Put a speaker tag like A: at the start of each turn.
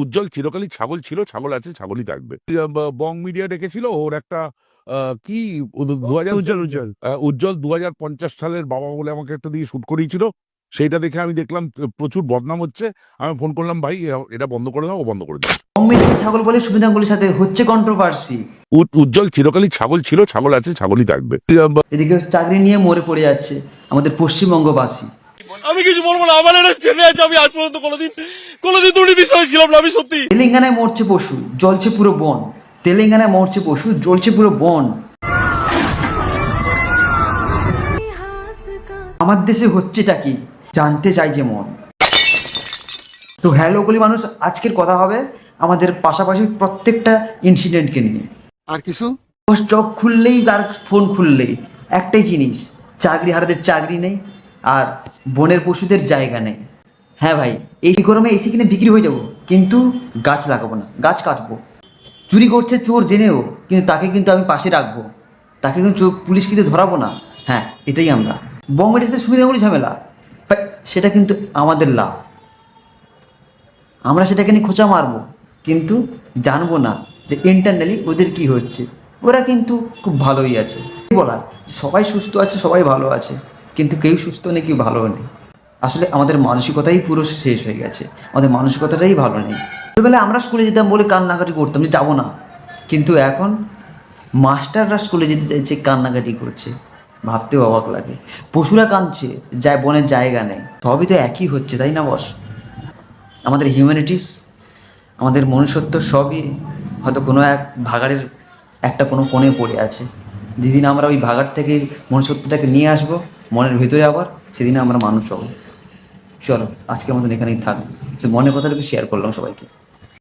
A: উজ্জ্বল চিরকালই ছাগল ছিল ছাগল আছে ছাগলই থাকবে। বং মিডিয়া ডেকেছিল ওর একটা কি দু হাজার
B: উজ্জ্বল উজ্জ্বল।
A: উজ্জ্বল দু হাজার পঞ্চাশ সালের বাবা বলে আমাকে একটা দিয়ে শুট করিয়েছিল। সেইটা দেখে আমি দেখলাম প্রচুর বদনাম হচ্ছে। আমি ফোন করলাম ভাই এটা বন্ধ করে দাও ও বন্ধ করে দাও
C: ছাগল বলে সুবিধাগুলির সাথে হচ্ছে কন্ট্রোভার্সি
A: উজ্জ্বল চিরকালই ছাগল ছিল ছাগল আছে ছাগলই থাকবে।
C: এদিকে চাকরি নিয়ে মরে পড়ে যাচ্ছে আমাদের পশ্চিমবঙ্গবাসী।
B: আমি কিছু বলব না আমার একটা ছেলে আছে আমি আজ পর্যন্ত কোনোদিন কোনোদিন দুর্নীতির সঙ্গে ছিলাম না আমি সত্যি।
C: তেলেঙ্গানায় মরছে পশু জ্বলছে পুরো বন। তেলেঙ্গানায় মরছে পশু জ্বলছে পুরো বন। আমার দেশে হচ্ছেটা কি? জানতে চাই যে মন। তো হ্যালো বলি মানুষ আজকের কথা হবে আমাদের পাশাপাশি প্রত্যেকটা ইনসিডেন্টকে নিয়ে।
D: আর কিছু?
C: বস চোখ খুললেই আর ফোন খুললেই। একটাই জিনিস চাকরি হারাদের চাকরি নেই আর বনের পশুদের জায়গা নেই। হ্যাঁ ভাই এই গরমে এসি কিনে বিক্রি হয়ে যাব, কিন্তু গাছ লাগাবো না, গাছ কাটবো। চুরি করছে চোর জেনেও, কিন্তু তাকে কিন্তু আমি পাশে রাখব। তাকে কিন্তু চোর- পুলিশ কিন্তু ধরাবো না। হ্যাঁ এটাই আমরা। বঙ্গমেটিসের সুবিধাগুলি ঝামেলা। সেটা কিন্তু আমাদের লাভ। আমরা সেটাকে নিয়ে খোঁচা মারবো, কিন্তু জানব না যে ইন্টারনালি ওদের কি হচ্ছে। ওরা কিন্তু খুব ভালোই আছে। বলার? সবাই সুস্থ আছে, সবাই ভালো আছে, কিন্তু কেউ সুস্থ নেই, কেউ ভালো নেই। আসলে আমাদের মানসিকতাই পুরো শেষ হয়ে গেছে। আমাদের মানসিকতাটাই ভালো নেই। ছোটোবেলায় আমরা স্কুলে যেতাম বলে কান্নাকাটি করতাম যে যাব না। কিন্তু এখন মাস্টাররা স্কুলে যেতে চাইছে, কান্নাকাটি করছে। ভাবতেও অবাক লাগে। পশুরা কাঁদছে, যায় বনের জায়গা নেই। সবই তো একই হচ্ছে, তাই না বস? আমাদের হিউম্যানিটিস আমাদের মনুষ্যত্ব সবই হয়তো কোনো এক ভাগাড়ের একটা কোনো কোণে পড়ে আছে। যেদিন আমরা ওই ভাগাড় থেকে মনুষ্যত্বটাকে নিয়ে আসব, মনের ভিতরে আবার, সেদিন আমরা মানুষ হব। চলো আজকে আমাদের এখানেই থাক। মনের কথাটা শেয়ার করলাম সবাইকে।